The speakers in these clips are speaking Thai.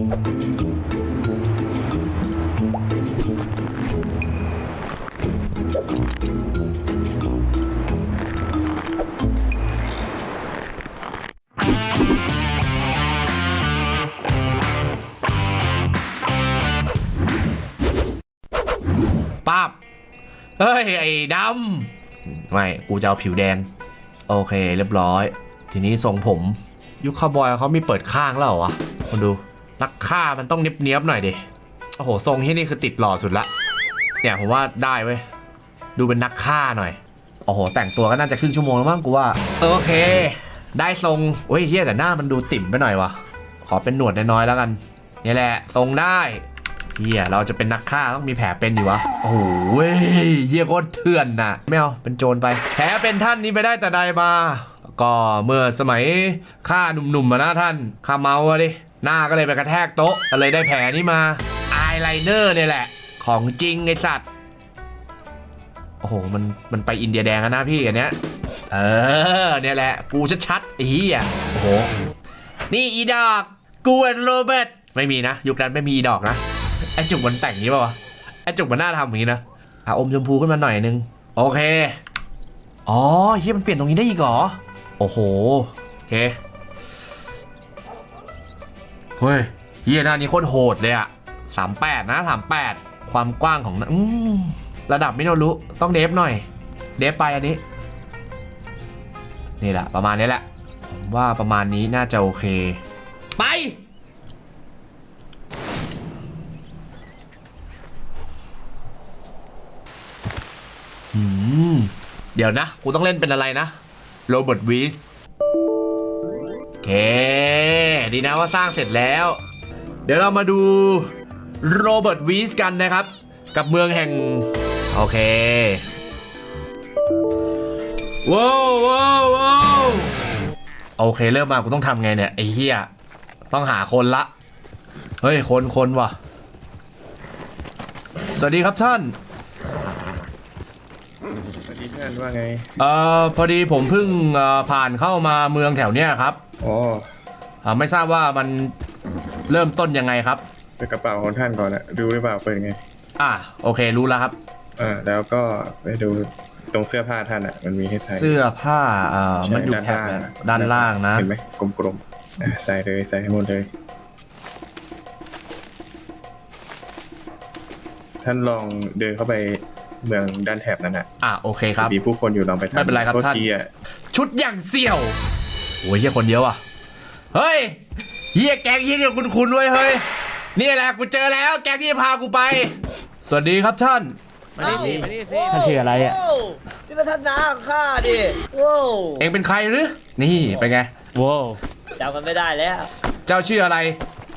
ป้าบเฮ้ย ไอ้ดำ ไม่ กูจะเอาผิวแดง โอเค เรียบร้อย ทีนี้ทรงผม ยุคคาวบอยเขามีเปิดข้างแล้วเหรอวะมาดู นักฆ่ามันต้องเนี้ยบๆหน่อยดิโอ้โหทรงที่นี่คือติดหล่อสุดละเนี่ยผมว่าได้เว้ยดูเป็นนักฆ่าหน่อยโอ้โหแต่งตัวก็น่าจะครึ่งชั่วโมงแล้วมั้งกูว่าโอเค ได้ทรงโอ้ยเฮียแต่หน้ามันดูติ่มไปหน่อยวะขอเป็นหนวดน้อยๆแล้วกันนี่แหละทรงได้เฮียเราจะเป็นนักฆ่าต้องมีแผลเป็นดิวะ โอ้โหเยเฮียโคตรเถื่อนน่ะ ไม่เอา เป็นโจรไป แผลเป็นท่านนี้ไปได้แต่ใดมา ก็เมื่อสมัยข้าหนุ่มๆมานะท่านข้าเมาอะดิ หน้าก็เลยไปกระแทกโต๊ะก็เลยได้แผลนี้มาอายไลเนอร์เนี่ยแหละ ของจริงไอสัตว์ โอ้โห มันมันไปอินเดียแดงแล้วนะพี่อันเนี้ย เออ เนี่ยแหละ กูชัดๆไอ้เหี้ยโอ้โห นี่อีดอก กูเอนโรเบิร์ตไม่มีนะ ยุคนั้นไม่มีอีดอกนะ ไอจุกมันแต่งนี้ป่าวะ ไอจุกมันน่าทำอย่างนี้นะอะอมชมพูขึ้นมาหน่อยนึง โอเค อ๋อเฮียมันเปลี่ยนตรงนี้ได้อีกเหรอ โอ้โห โอเค เฮ้ยเฮียหน้านี้โคตรโหดเลยอะสามแปดนะสามแปดความกว้างของอืมระดับไม่รู้ต้องเดฟหน่อย เดฟไปอันนี้ นี่แหละ ประมาณนี้แหละผมว่าประมาณนี้น่าจะโอเค ไป เดี๋ยวนะ กูต้องเล่นเป็นอะไรนะ โรเบิร์ตวีส เค ดีนะว่าสร้างเสร็จแล้ว เดี๋ยวเรามาดูโรเบิร์ตวีสกันนะครับ กับเมืองแห่ง โอเคว้าวว้าวว้าวโอเคเริ่มมากูต้องทำไงเนี่ย ไอ้เหี้ย ต้องหาคนละ เฮ้ย คนคนว่ะ สวัสดีครับท่าน สวัสดีท่านว่าไง เอ่อ พอดีผมเพิ่งเอ่อผ่านเข้ามาเมืองแถวเนี้ยครับ อ๋ออ่าไม่ทราบว่ามันเริ่มต้นยังไงครับเป็นกระเป๋าของท่านก่อนอะดูหรือเปล่าเป็นไงอะโอเครู้แล้วครับอ่าแล้วก็ไปดูตรงเสื้อผ้าท่านอะมันมีให้ใส่เสื้อผ้าเอ่อใช่มันอยู่แถบนะด้านล่างนะเห็นไหมกลมๆอะใส่เลยใส่ให้หมดเลย ท่านลองเดินเข้าไปเมืองด้านแถบนั้นอะอะโอเคครับมีผู้คนอยู่ลองไปทำไม่เป็นไรครับโทษท่านทีอะชุดอย่างเสี่ยว โอ้ยเฮียคนเยอะว่ะ เฮ้ยเฮียแก๊งเฮียเนี่ยคุณคุณไว้ยเฮ้ย นี่แหละกูเจอแล้วแก๊งที่พากูไป สวัสดีครับท่าน มานี่สิมานี่สิท่านชื่ออะไรอะโว้วนี่มันท่านน้าของข้าดิว้าวเองเป็นใครหรือ นี่เป็นไง ว้าวจำกันไม่ได้แล้ว เจ้าชื่ออะไร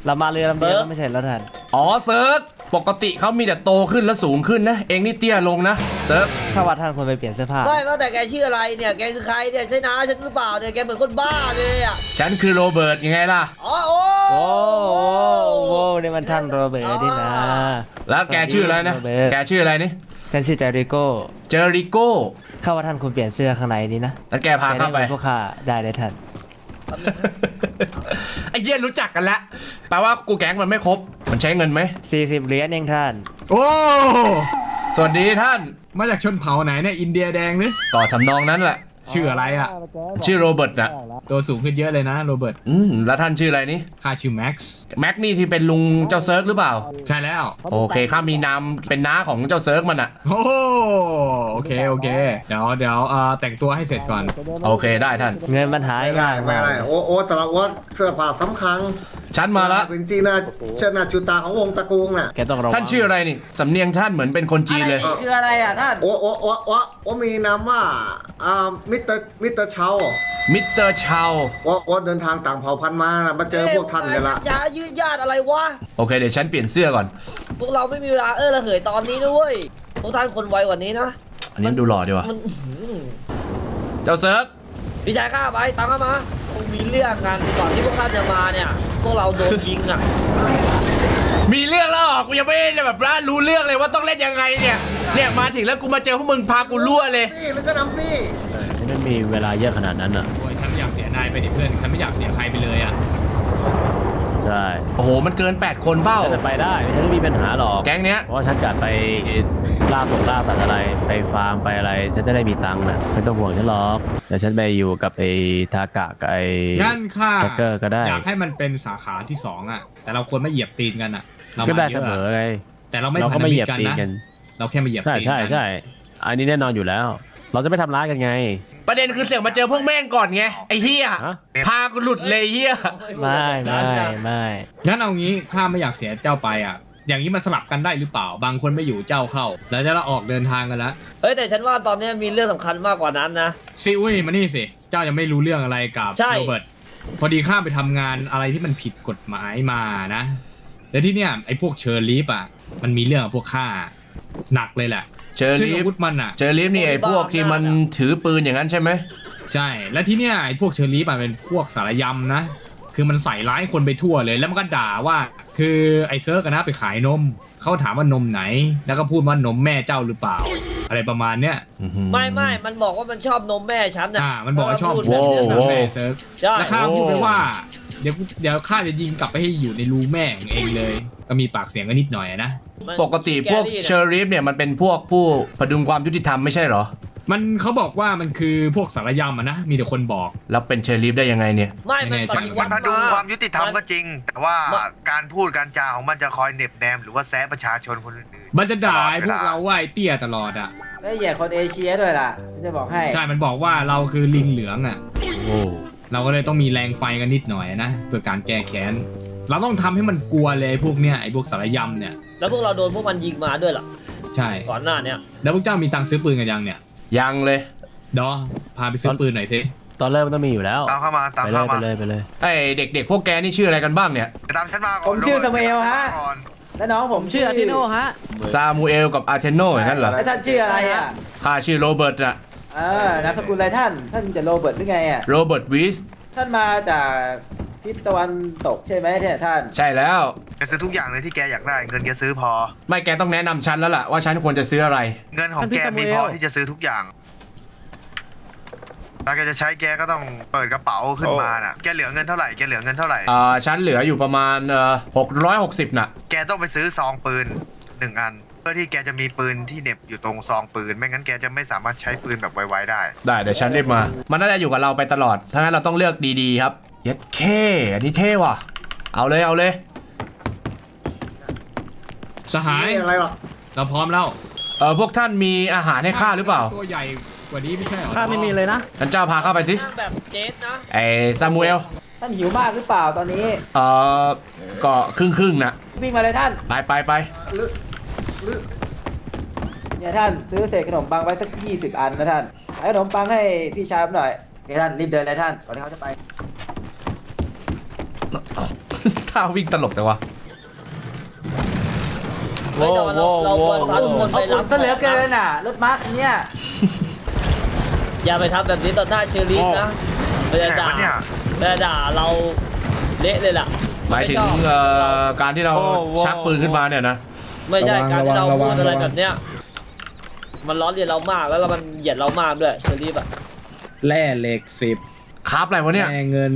เรามาเรือลำเดียวเซิร์ฟแล้วไม่ใช่แล้วท่าน อ๋อเซิร์ฟ ปกติเขามีแต่โตขึ้นและสูงขึ้นนะ เองนี่เตี้ยลงนะเซิร์ฟถ้าว่าท่านควรไปเปลี่ยนเสื้อผ้า ไม่ว่าแต่แกชื่ออะไรเนี่ย แกคือใครเนี่ย ใช่น้าฉันหรือเปล่าเนี่ย แกเหมือนคนบ้าเลยอะ ฉันคือโรเบิร์ตยังไงล่ะ อ๋อ โอ้โอ้โหโว้วนี่มันท่านโรเบิร์ตนี่นะ แล้วแกชื่ออะไรนะ โรเบิร์ต แกชื่ออะไรนี่ท่านชื่อจาริโก้เจอริโก้ข้าว่าท่านควรเปลี่ยนเสื้อข้างในนี้นะแล้วแกพาเข้าไปแกด้หมือนพวกข้าได้เลยท่าน ไอ้เหี้ยรู้จักกันแล้วแปลว่ากูแก๊งมันไม่ครบ มันใช้เงินไหม40เหรียญเองท่าน โอ้ สวัสดีท่าน มาจากชนเผ่าไหนเนี่ย อินเดียแดงหรือ ต่อทำนองนั้นแหละ ชื่ออะไรอะ ชื่อโรเบิร์ตนะตัวสูงขึ้นเยอะเลยนะโรเบิร์ตอืมแล้วท่านชื่ออะไรนี่ข้าชื่อแม็กซ์แม็กนี่ที่เป็นลุงเจ้าเซิร์กหรือเปล่า ใช่แล้ว โอเคข้ามีนามเป็นน้าของเจ้าเซิร์กมันอะโอ้โอเคโอเค เดี๋ยวเดี๋ยวเอ่อแต่งตัวให้เสร็จก่อน โอเคได้ท่าน เงินมันหายไม่ได้ง่ายไม่มากได้โอ้โอ้แต่ละว่าเสื้อผ้าสำคัญฉันมาละเป็นจีน่าเชิดหนาจุตาของวงตระกูลน่ะแกต้องระวังท่านชื่ออะไรนี่สำเนียงท่านเหมือนเป็นคนจีนเลยอะไรคืออะไรอะท่าน โอ้โอ้โอ้โอ้โอ้มีนามว่าอ่ามิสเตอร์มิสเตอร์เชามิสเตอร์ชาวโอ้โอ้เดินทางต่างเผ่าพันธุ์มานะมาเจอพวกท่านเนี่ยละอย่ายืดญาติอะไรวะ โอเค เดี๋ยวฉันเปลี่ยนเสื้อก่อน พวกเราไม่มีเวลาเออระเหยตอนนี้ด้วย พวกท่านคนไวกว่านี้นะ อันนี้มันดูหล่อดีว่ะมันอื้อหือเจ้าเซิร์กพี่ชายข้าไปตามข้ามาคงมีเรื่องกันก่อนที่พวกท่านจะมาเนี่ย พวกเราโดนยิงอะ มีเรื่องแล้วเหรอกูยังไม่ได้แบบว่ารู้เรื่องเลยว่าต้องเล่นยังไงเนี่ยเนี่ยมาถึงแล้วกูมาเจอพวกมึงพากูรั่วเลย นี่มันก็นำสิ ไม่มีเวลาเยอะขนาดนั้นอะโอ้ยฉันไม่อยากเสียนายไปดิเพื่อนฉันไม่อยากเสียใครไปเลยอะใช่โอ้โห มันเกิน 8 คนเบ้าฉันจะไปได้ฉันไม่มีปัญหาหรอกแก๊งเนี้ย เพราะว่าฉันจะไปล่าส่งล่าสัตว์อะไรไปฟาร์มไปอะไรฉันจะได้มีตังค์นะไม่ต้องห่วงฉันหรอกเดี๋ยวฉันไปอยู่กับไอ้ทากะกับไอ้งั้นข้าแจ็คเกอร์ก็ได้อยากให้มันเป็นสาขาที่สองอะ แต่เราควรไม่เหยียบตีนกันอะ เราก็มาได้เยเสอะมออะไงแต่เราไม่เราพัก็นธไม่เหมิยีตยบรกันตีนนะกันเราแค่มาเหยียบใช่ตีนใช่กันใช่อันนี้แน่นอนอยู่แล้ว เราจะไม่ทำร้ายกันไง ประเด็นคือเสียงมาเจอพวกแม่งก่อนไงไอ้เฮียฮะ พากูหลุดเลยเฮียไม่ไม่ไม่งั้นเอางี้ข้าไม่อยากเสียเจ้าไปอะ อย่างนี้มันสลับกันได้หรือเปล่า บางคนไม่อยู่เจ้าเข้า แล้วจะเราออกเดินทางกันแล้วเฮ้ยแต่ฉันว่าตอนนี้มีเรื่องสำคัญมากกว่านั้นนะ ซิอุ้ยมานี่สิ เจ้ายังไม่รู้เรื่องอะไรกับใช่ โรเบิร์ตพอดีข้าไปทำงานอะไรที่มันผิดกฎหมายมานะ แล้วที่เนี่ยไอ้พวกเชอร์ลีฟอะ มันมีเรื่องกับพวกข้าหนักเลยแหละ เจอซึ่งลิอาฟวุธมันอะเจอลิฟนี่ไอ้พวกที่มันถือปืนอย่างนั้นใช่ไหมใช่ และที่เนี่ยไอ้พวกเชอร์ลีฟอะเป็นพวกสารยำนะ คือมันใส่ร้ายคนไปทั่วเลย แล้วมันก็ด่าว่า คือไอ้เซิร์กอะนะไปขายนม เขาถามว่านมไหน แล้วก็พูดว่านมแม่เจ้าหรือเปล่า อะไรประมาณเนี้ยไม่ไม่มันบอกว่ามันชอบนมแม่ฉันนะอ่า มันบอกว่าชอบพูดแบบแบบนี้เนี้ยนมแม่เซิร์ก ใช่แล้วข้าพูดไปว่า เดี๋ยวกูเดี๋ยวข้าจะยิงกลับไปให้อยู่ในรูแม่ของเองเลย ก็มีปากเสียงกันนิดหน่อยอะนะมันปกติพวกแรี่นะเชอริฟเนี่ยมันเป็นพวกผู้พดุงความยุติธรรมไม่ใช่เหรอ มันเขาบอกว่ามันคือพวกสารยำอะนะ มีแต่คนบอก แล้วเป็นเชอริฟได้ยังไงเนี่ย ไม่มันยังไงปจ๊ะฏิมัวันติพดุงมาความยุติธรรมก็จริง แต่ว่ามาการพูดการจาของมันจะคอยเหน็บแนมหรือว่าแซะประชาชนคนอื่นมันจะด่าไอ้ตลอดเวลาพวกเราว่าไอ้เตี้ยตลอดอะได้แย่คนเอเชียด้วยล่ะ ฉันจะบอกให้ ใช่ มันบอกว่าเราคือลิงเหลืองอะโอ้เราก็เลยต้องมีแรงไฟกันนิดหน่อยนะเพื่อการแก้แค้น เราต้องทำให้มันกลัวเลยพวกเนี้ยไอ้พวกสารยำเนี่ย แล้วพวกเราโดนพวกมันยิงมาด้วยเหรอใช่ ก่อนหน้าเนี้ยแล้วพวกเจ้ามีตังค์ซื้อปืนกันยังเนี่ยยังเลย ดอพาไปซื้อปืนหน่อยสิตอนเริ่มมันต้องมีอยู่แล้วๆตามเข้ามาตามไปเลเข้ายไปมาเลยไปเลย ไอเด็กๆพวกแกนี่ชื่ออะไรกันบ้างเนี่ย ตามฉันมาก่อนผมชื่อโรบิร์ตสมาเอลฮะ ก่อนและน้องผมชื่ออาทิโนฮะซามูเอลกับอาเทโนอย่างนั้นเหรอ แล้วท่านชื่ออะไรอะข้าชื่อโรเบิร์ตอะเออนามสกุลอะไรท่าน ท่านจะโรเบิร์ตหรือไงอะ โรเบิร์ตวิส ท่านมาจาก ทิศตะวันตกใช่ไหมเนี่ยท่าน ใช่แล้ว แกซื้อทุกอย่างเลยที่แกอยากได้ เงินแกซื้อพอ ไม่แกต้องแนะนำฉันแล้วล่ะว่าฉันควรจะซื้ออะไร เงินของแกมีพอที่จะซื้อทุกอย่างถ้าแกจะใช้แกก็ต้องเปิดกระเป๋าขึ้นมาน่ะ แกเหลือเงินเท่าไหร่แกเหลือเงินเท่าไหร่เอ่อฉันเหลืออยู่ประมาณเอ่อหกร้อยหกสิบน่ะ แกต้องไปซื้อซองปืนหนึ่งอัน เพื่อที่แกจะมีปืนที่เหน็บอยู่ตรงซองปืน ไม่งั้นแกจะไม่สามารถใช้ปืนแบบไวๆได้ ได้เดี๋ยวฉันรีบมา มันน่าจะอยู่กับเราไปตลอดถ้างั้นเราต้องเลือกดีๆครับ เย็ดเคอันนี้เท่ว่ะ เอาเลยเอาเลย สหาย ไม่อะไรหรอกเราพร้อมแล้วเออพวกท่านมีอาหารให้ข้าหรือเปล่าตัวใหญ่กว่านี้ไม่ใช่เหรอข้าไม่มีเลยนะ ท่านเจ้าพาเข้าไปสิแบบเจสนะไอ้ซามูเอลท่านหิวมากหรือเปล่าตอนนี้ เอ่อก็ครึ่งครึ่งๆนะวิ่งมาเลยท่าน ไปไปไปหรือหรือเนี่ยท่านซื้อเศษขนมปังไว้สักยี่สิบอันนะท่านขายขนมปังให้พี่ชายผมหน่อยเฮ้ยท่านรีบเดินเลยท่านก่อนที่เขาจะไป ท่าวิ่งตลกแต่ว่าเฮ้ยแต่ว่าเราเราควรพาทุกคนไปเอารัคุบณซะเหลือเกินอะ รถมาร์คเนี่ยอย่าไปทำแบบนี้ต่อหน้าเชอรี่นะมันจะด่าแหม่วะเนี่ยมันจะด่าเราเละเลยล่ะหมายถึงเอ่อการที่เราโอ้โหชักปืนขึ้นมาเนี่ยนะ ไม่ใช่การที่เราระวัพูงดอะไรระวังแบบเนี้ยมันล้อเลียนเรามากแล้วมันเหยียดเรามากด้วยเชอรี่แบบแร่เหล็กสิบครับอะไรวะเนี่ยแร่เงิน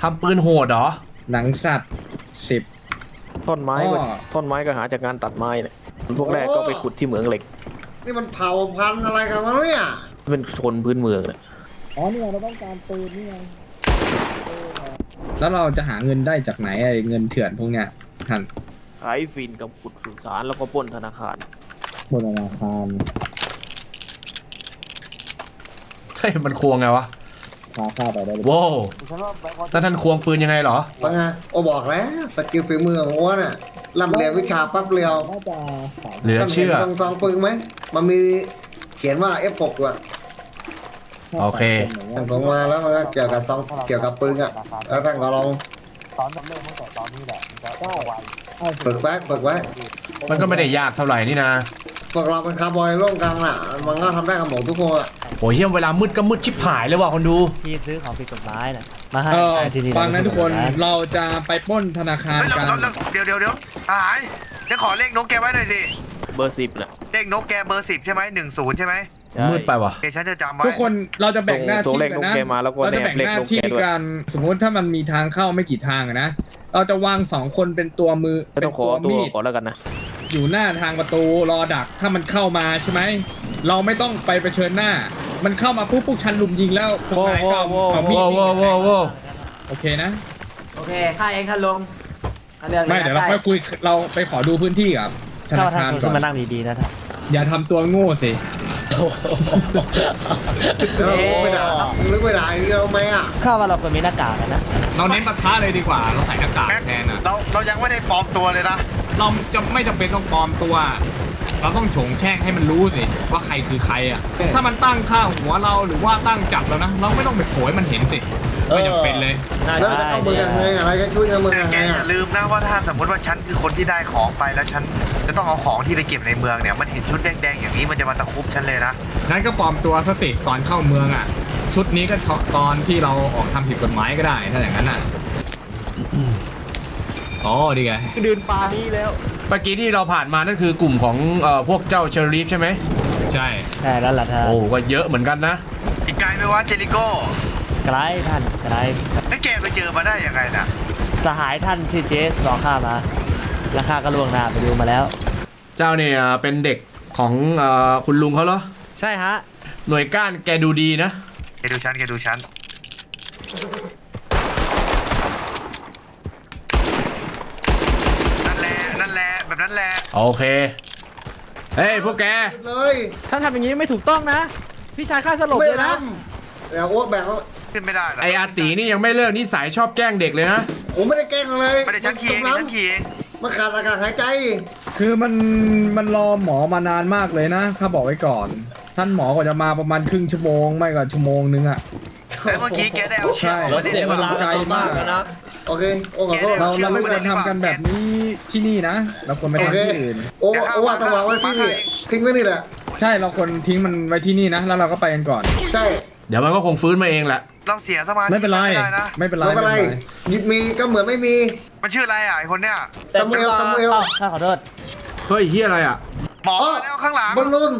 ทำปืนโหดเหรอ หนังสัตว์สิบ ท่อนไม้ก็อ้อ ท่อนไม้ก็หาจากงานตัดไม้เนี่ยพวกแรกก็ไปขุดที่เหมืองเหล็ก นี่มันเผาพันธุ์อะไรกันวะเนี่ย เป็นชนพื้นเมืองเนี่ยแล้วเราจะหาเงินได้จากไหนไอ้เงินเถื่อนพวกเนี้ยท่านขายฟินกับขุดสุสานแล้วก็ปล้นธนาคาร บนธนาคารเฮ้ยมันควงไงวะ พาข้าไปได้เลยโว้วแล้วท่านควงปืนยังไงเหรอ ว่าไงโอบอกแล้วสกิลฝีมือของอ้วนอะลำเรียนวิชาปั๊บเรียวเหลือเชื่อ ท่านห็นตรงซองปืนไหมมันมีเขียนว่า F6 ด้วยโอเค ท่านส่งมาแล้วมันก็เกี่ยวกับซองเกี่ยวกับปืนอะแล้วท่านก็ลองฝึกไว้ฝึกไว้มันก็ไม่ได้ยากเท่าไหร่นี่นะ พวกเราเป็นคาร์บอยร่วมกันอะ มันก็ทำได้กับหมดทุกคนอะโอ้ยเฮียเวลามืดก็มืดชิบหายเลยว่ะคนดู ที่ซื้อของผิดกฎหมายน่ะมาให้เออที่นี่ฟังนะทุกคนเราจะไปปล้นธนาคารเฮ้ยกันแล้วแล้วเดี๋ยวเดี๋ยวเดี๋ยวทหารจะขอเลขนกแกไว้หน่อยสิ เบอร์สิบแหละเลขนกแกเบอร์สิบใช่ไหมหนึ่งศูนย์ใช่ไหมใช่ มืดไปว่ะ เดี๋ยวฉันจะจำไว้ทุกคนเราจะแบ่งหน้าส่งที่เลขกันนกนะแกมาแล้วก็เราแนจะบแบ่งเลขหน้านกที่แกด้วย กันสมมุติถ้ามันมีทางเข้าไม่กี่ทางอะนะเราจะวางสองคนเป็นตัวมือไม่เป็ต้อนงขอตัวตัวมีดก่อนแล้วกันนะ อยู่หน้าทางประตูรอดักถ้ามันเข้ามาใช่ไหมเราไม่ต้องไปเผชิญหน้า มันเข้ามาปุ๊บพวกฉันลุมยิงแล้วพวกนายก็เอาเอามีดว้าวว้าวว้าวว้าวโอเคนะ โอเคข้าเองท่านลงข้าเรื่องไม่เดี๋ยวเราค่อยคุยเราไปขอดูพื้นที่กับธนาคารก่อนมานั่งดีๆนะท่านอย่าทำตัวโง่สิ แล้วไม่ด่าลึกไม่ด่าอีกแล้วไหมอะข้าว่าเราควรมีหน้ากากกันนะ เราเน้นปะทะเลยดีกว่า เราใส่หน้ากากแม็กแทนอะ เราเรายังไม่ได้ปลอมตัวเลยนะ เราจะไม่จำเป็นต้องปลอมตัว เราต้องโฉงแช่งให้มันรู้สิว่าใครคือใครอะ ถ้ามันตั้งค่าหัวเราหรือว่าตั้งจับเรานะ เราไม่ต้องไปโผล่ให้มันเห็นสิไม่จำเป็นเลย แล้วจะเอามึงยังไงอะไรจะช่วยมึงแต่ยังแกไงอย่าอะลืมนะว่าถ้าสมมติว่าฉันคือคนที่ได้ของไปแล้วฉันจะต้องเอาของที่ไปเก็บในเมืองเนี่ยมันเห็นชุดแดงๆอย่างนี้มันจะมาตะครุบฉันเลยนะงั้นก็ปลอมตัวซะสิตอนเข้าเมืองอะ ชุดนี้ก็ตอนที่เราออกทำผิดกฎหมายก็ได้ถ้าอย่างนั้นอะอ๋อดีไง เดินป่านี้แล้วเมื่อกี้ที่เราผ่านมานั่นคือกลุ่มของเอ่อพวกเจ้าเชอรีฟใช่ไหมใช่ใช่แล้วล่ะท่านโอ้ก็เยอะเหมือนกันนะอีกไกลไหมวะเจริโก้ไกลท่านไกลแล้วแกไปเจอมาได้ยังไงน่ะสหายท่านชื่อเจสบอกข้ามาราคาก็ล่วงหน้าไปดูมาแล้ว เจ้าเนี่ยเป็นเด็กของเอ่อคุณลุงเขาเหรอใช่ฮะหน่วยก้านแกดูดีนะแกดูฉันแกดูฉัน นั่นแหละ นั่นแหละ แบบนั้นแหละ โอเค เฮ้ยพวกแก เลยท่านทำอย่างนี้ไม่ถูกต้องนะ พี่ชายข้าสลบไม่เลยทนะำเดี๋ยวอ้วกแบ่งเขาขึ้นไม่ได้นะไออาตีนี่ยังไม่เลิกนิสัยชอบแกล้งเด็กเลยนะ ผมไม่ได้แกล้งเลยไม่ได้ฉันขี่เองจมฉันขี่เองมันขาดอากาศหายใจ คือมันมันรอหมอมานานมากเลยนะข้าบอกไว้ก่อน ท่านหมอกว่าจะมาประมาณครึ่งชั่วโมงไม่ก็ชั่วโมงนึงอะแล้วเมื่อกี้แกได้เอาเชือกออกเรามาเล่นเสียหรือเวเปล่าลากันมากแล้วนะ โอเคโอ้ขอโทษเราเราไม่ควรทำกันแบบนี้ที่นี่นะ เราควรไปโอทำเคที่อื่น โอ้โอ้ว่าต้องวางไว้ที่นี่ทิ้งไว้นี่แหละใช่เราควรทิ้งมันไว้ที่นี่นะแล้วเราก็ไปกันก่อน ใช่เดี๋ยวมันก็คงฟื้นมาเองแหละเราเสียสมาธิไม่เป็นไรไม่ได้นะไม่เป็นไรไม่เป็นไรไม่เป็นไรยิดมีก็เหมือนไม่มีมันชื่ออะไรอะไอคนเนี้ยซามูเอลซามูเอลเอ้าข้าขอโทษเฮ้ยเฮียอะไรอะหมอมาแล้วข้างหลังบอลลูน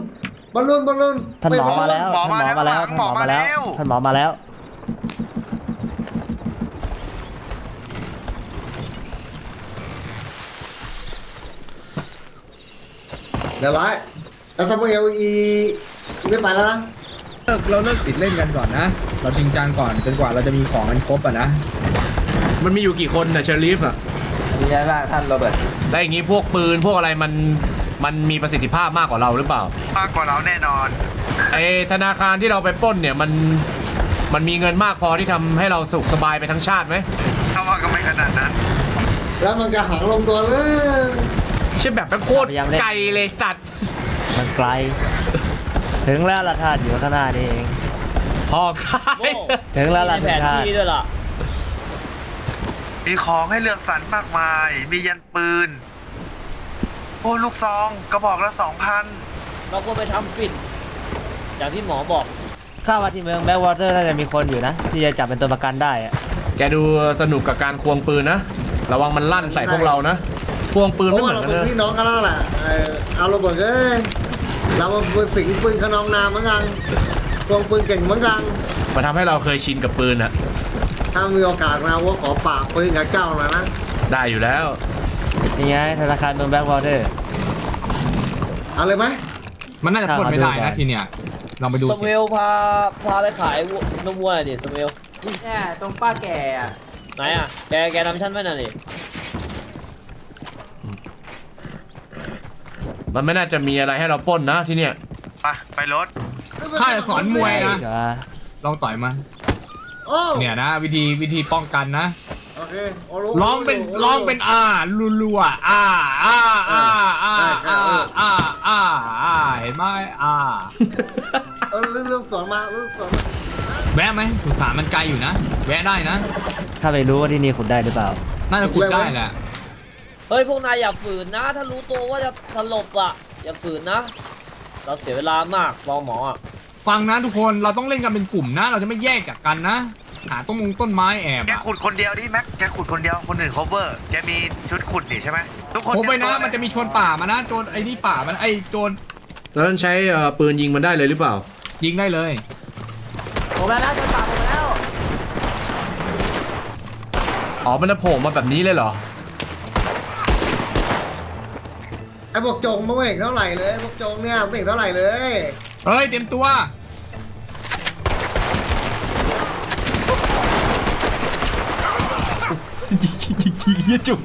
บอลลูนบอลลูนท่านหมอมาแล้วหมอท่านหมอมาแล้วหมอมาแล้วท่านหมอมาแล้ว เดี๋ยวร้ายแล้วซามูเอลอีไม่ไปแล้วนะเลิกเราเลิกติดเล่นกันก่อนนะ เราจริงจังก่อนจนกว่าเราจะมีของกันครบอะนะ มันมีอยู่กี่คนนะเชอรีฟอะดีใจมากท่านโรเบิร์ตแล้วอย่างงี้พวกปืนพวกอะไรมันมันมีประสิทธิภาพมากกว่าเราหรือเปล่า มากกว่าเราแน่นอนไอธนาคารที่เราไปปล้นเนี่ยมันมันมีเงินมากพอที่ทำให้เราสุขสบายไปทั้งชาติไหม ถ้าว่าก็ไม่ขนาดนั้น แล้วมันจะหางลงตัวเลย ใช่แบบเป็นโคตรยังเล่นไกลเลยจัดมันไกล ถึงแล้วล่ะท่านอยู่ข้างหน้านี่เองพอกท้ายถึงแล้วล่ะมีแผท่านนที่ด้วยล่ะมีของให้เลือกสรรมากมาย มียันปืน โอ้ลูกซองกระบอกละสองพันเราควรไปทำฟินอย่างที่หมอบอกข้าว่าที่เมืองแบ็กวอเตอร์น่าจะมีคนอยู่นะ ที่จะจับเป็นตัวประกันได้อะแกดูสนุกกับการควงปืนนะ ระวังมันลั่นใส่พวกเรานะ ควงปืนเพไม่ราะเหว่ามือนเรากันเป็นนะพี่น้องกันแล้วแหละเออเอาโรเบิร์ตเอ้ยเราเป็นสิงปืนขนองนามเหมือนกันควงปืนเก่งเหมือนกันมันทำให้เราเคยชินกับปืนอะถ้ามีโอกาสมาว่าขอปากปืนกับเจ้าหน่อยนะได้อยู่แล้ว นี่ไงธนาคารเมืองแบ็กวอเตอร์ เอาเลยไหมมันน่าจะพ่นไม่ได้อ่าดูนะได้ทีเนี้ยลองไปดูสสิมเวลพาพาไปขายวัวนมวัวหน่อยดิสมเวลเนี่ยตรงป้าแก่อะไหนอะแกแกนำฉันไปหน่อยดิ มันไม่น่าจะมีอะไรให้เราปล้นนะที่เนี่ยไปไปรถข้าจะสอนมวยนะเดี๋ยวลองต่อยมาโอ้เนี่ยนะ วิธีวิธีป้องกันนะโอเคโรู้ร้องเป็นรู้ร้องเป็นอ่ารัวๆอ่าอ่าอ่าอ่าอ่าอ่าอ่าอ่าเห็นไหมอ่าเออเรื่องเรื่องสอนมาเรื่องสอนมาแวะไหมสุสานมันไกลอยู่นะ แวะได้นะข้าไม่รู้ว่าที่นี่ขุดได้หรือเปล่า น่าจะขุดได้แหละ เฮ้ยพวกนายอย่าฝืนนะ ถ้ารู้ตัวว่าจะสลบอะ อย่าฝืนนะ เราเสียเวลามากรอหมออะฟังนะทุกคนเราต้องเล่นกันเป็นกลุ่มนะ เราจะไม่แยกจากกันนะ หาต้นมงต้นไม้แอบแกอะขุดคนเดียวดิแม็กแกขุดคนเดียวคนอื่น cover แกมีชุดขุดนี่ใช่ไหมทุกคนผมไปนะเตรียตัวมันจะมีโจรป่ามานะโจรไอ้นี่ป่ามันไอ้โจรแล้วนั้นใช้เอ่อปืนยิงมันได้เลยหรือเปล่า ยิงได้เลย ผมแล้วนะจนปากผมแล้วอ๋อมันจะโผล่มาแบบนี้เลยเหรอ ไอ้พวกโจงมันไม่เห็นเท่าไหร่เลยพวกโจงเนี่ยไม่เห็นเท่าไหร่เลยเฮ้ย เตรียมตัว ยิงยิงยิงยิงจุก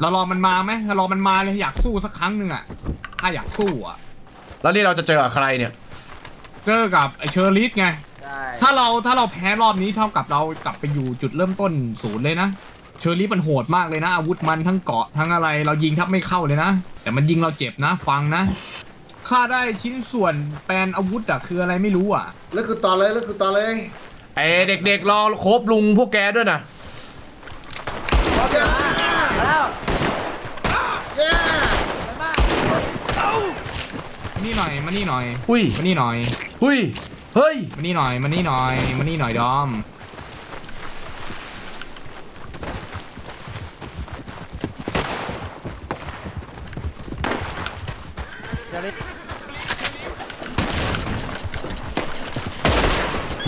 เรารอมันมาไหมเรารอมันมาเลยอยากสู้สักครั้งหนึ่งอะถ้าอยากสู้อะ แล้วนี่เราจะเจอกับใครเนี่ย เจอกับไอเชอร์ลิสไง ใช่ถ้าเราถ้าเราแพ้รอบนี้เท่ากับเรากลับไปอยู่จุดเริ่มต้นศูนย์เลยนะเชอร์ลิสมันโหดมากเลยนะ อาวุธมันทั้งเกาะทั้งอะไร เรายิงแทับไม่เข้าเลยนะ แต่มันยิงเราเจ็บนะ ฟังนะค่าได้ชิ้นส่วนแปลนอาวุธอะคืออะไรไม่รู้อะแล้วคือต่อเลยแล้วคือต่อเลยไอเด็กๆรอโคบลุงพวกแกด้วยนะมาแล้วเย้มานี่หน่อยมานี่หน่อยอุ้ยมานี่หน่อยอุ้ยเฮ้ยมานี่หน่อยมานี่หน่อยมานี่หน่อยดอม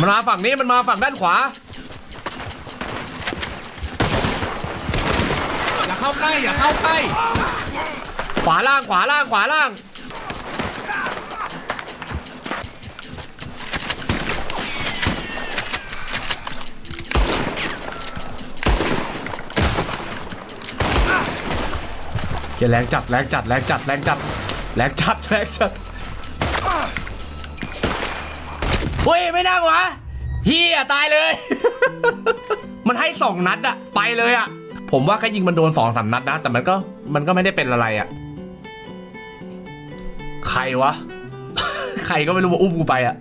มันมาฝั่งนี้มันมาฝั่งด้านขวา อย่าเข้าใกล้อย่าเข้าใกล้ขวาล่างขวาล่างขวาล่างเดี๋ยวแรงจัดแรงจัดแรงจัดแรงจัดแรงจัดแรงจัด เฮ้ยไม่นั่งวะเฮียตายเลย มันให้สองนัดอะไปเลยอะผมว่าแค่ยิงมันโดนสองสามนัดนะ แต่มันก็มันก็ไม่ได้เป็นอะไรอะใครวะ ใครก็ไม่รู้ว่าอุ้มกูไปอะ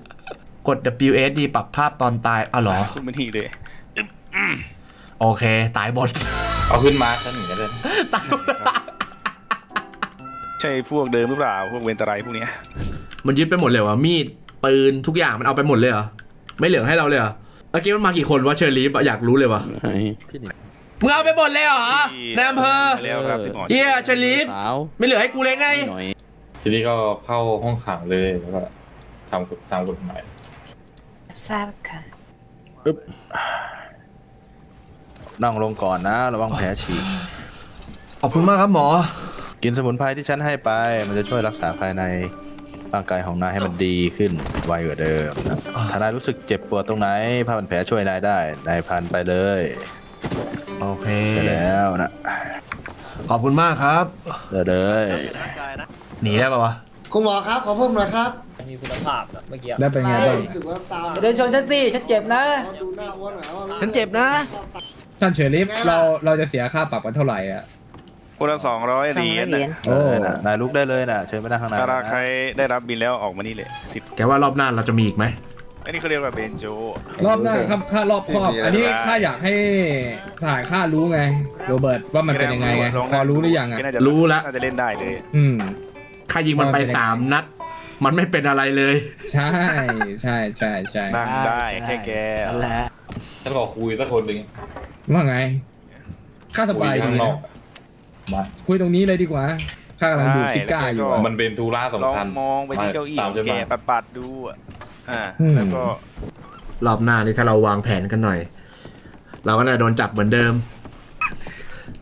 กด WSD ปรับภาพตอนตายอ้าวเหรอคุณไม่ทีเลย โอเค ตายหมดเอาขึ้นมาฉันหนึ่งก็ได้ตายหมดใช่พวกเดิมหรือเปล่า พวกเวนตรายพวกเนี้ย มันยึดไปหมดเลยวะมีด ปืนทุกอย่างมันเอาไปหมดเลยเหรอ ไม่เหลือให้เราเลยเหรอเมื่อกี้มันมากี่คนวะเชอร์ลีฟอะอยากรู้เลยวะพี่หนิงมึงเอาไปหมดเลยเหรอในอำเภอไปแล้วครับที่หมอเฮียเชอร์ลีฟสาวไม่เหลือให้กูเลยไง หน่อยทีนี้ก็เข้าห้องขังเลยแล้วก็ทำตามกฎหมายทราบค่ะ นั่งลงก่อนนะระวังแผลฉีกขอบคุณมากครับหมอ กินสมุนไพรที่ฉันให้ไป มันจะช่วยรักษาภายใน ร่างกายของนายให้มันดีขึ้นไวกว่าเดิมนะถ้านายรู้สึกเจ็บปวดตรงไหนผ้าพันแผลช่วยนายได้ นายพันไปเลยโอเค ไปแล้วนะขอบคุณมากครับ เดี๋ยวเลยหนีได้ปะวะ คุณหมอครับ ขอเพิ่มหน่อยครับมีคุณภาพนะเมื่อกี้ได้เป็นไงบ้างรู้สึกว่าตามอย่าเดินชนฉันสิฉันเจ็บนะขอดูหน้าอ้วนหน่อยว่าฉันเจ็บนะ ท่านเชอร์ลิฟเราเราจะเสียค่าปรับกันเท่าไหร่อะ คนละสองร้อยเหรียญสองร้อยเหรียญน่ะโอ้เออนะนายลุกได้เลยนะเชิญไปนั่งข้างในถ้านะใครได้รับบินแล้วออกมานี่เลยสิบแกว่ารอบหน้าเราจะมีอีกไหมอันนี้เขาเรียกว่าเบนโจ รอบหน้าครับค่ารอบครอบ อันนี้ข้าอยากให้ถ่ายค่ารู้ไง โรเบิร์ตว่ามันเป็นยังไงไงพอรู้หรือยังอะน่าจะรู้แล้วน่าจะเล่นได้เลย อืม ข้ายิงมันไปสามนัด มันไม่เป็นอะไรเลย ใช่ใช่ใช่ใช่นั่งได้แค่แกนั่นแหละฉันขอคุยสักคนหนึ่งว่าไงข้าสคุบายยดีข้างนอนะก มาคุยตรงนี้เลยดีกว่าข้ากำลังดูดซิก้าอยู่อะ มันเป็นธุระลองสำคัญมองไปที่เก้าอี้ตามของใช่แกไหมปัดปัดๆดูอะอ่าอืม แล้วก็รอบหน้านี่ถ้าเราวางแผนกันหน่อย เราก็น่าจะโดนจับเหมือนเดิม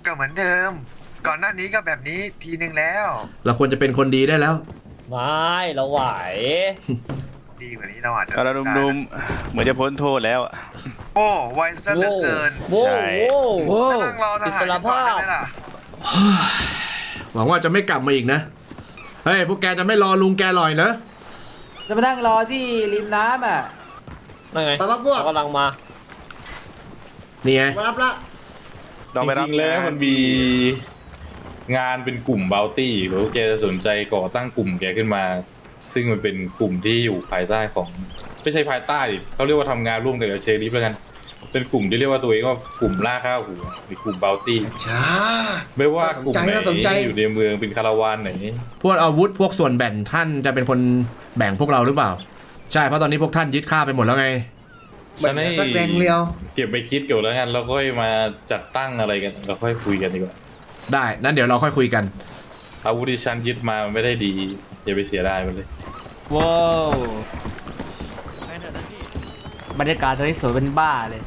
ก็เหมือนเดิม ก่อนหน้านี้ก็แบบนี้ทีนึงแล้ว เราควรจะเป็นคนดีได้แล้ว ไม่เราไหว ดีกว่านี้เราอาจจะเราดุมๆเหมือนจะพ้นโทษแล้วอะ โอ้ไวซะเหลือเกินโว้ใช่โว้โว้ก็นั่งรอทอิหาสรรก่อนภาได้พไหมล่ะ หวังว่าจะไม่กลับมาอีกนะ เฮ้ย พวกแกจะไม่รอลุงแกลอยเหรอ จะมานั่งรอที่ริมน้ำอะ นั่นไงไปพักพวก เขากำลังมานี่ไง มารับละลองไปจรับริงๆแล้วงามันมีงานเป็นกลุ่มบ o ลตี้หรือว่าแกจะสนใจก่อตั้งกลุ่มแกขึ้นมา ซึ่งมันเป็นกลุ่มที่อยู่ภายใต้ของ ไม่ใช่ภายใต้ดิเขาเรียกว่าทำงานร่วมกันกับเชอริฟแล้วกัน เป็นกลุ่มที่เรียกว่าตัวเองว่ากลุ่มล่าข้าวหัวหรือกลุ่มบ o ลตี้ช้า ไม่ว่ากลุ่มไหนน่าสนใจ อยู่ในเมืองเป็นคาราวานไหนพวกอาวุธพวกส่วนแบ่งท่านจะเป็นคนแบ่งพวกเราหรือเปล่า ใช่เพราะตอนนี้พวกท่านยึดข้าไปหมดแล้วไง ฉันให้สักแรงเรียว เก็บไปคิดก่อนแล้วกันแล้วค่อยมาจัดตั้งอะไรกันเราค่อยคุยกันดีกว่าได้นั้นเดี๋ยวเราค่อยคุยกันอาวุธที่ฉันยึดมามันไม่ได้ดีอย่าไปเสียดายมันเลย ว้าวบรรยากาศตอนนี้สวยเป็นบ้าเลย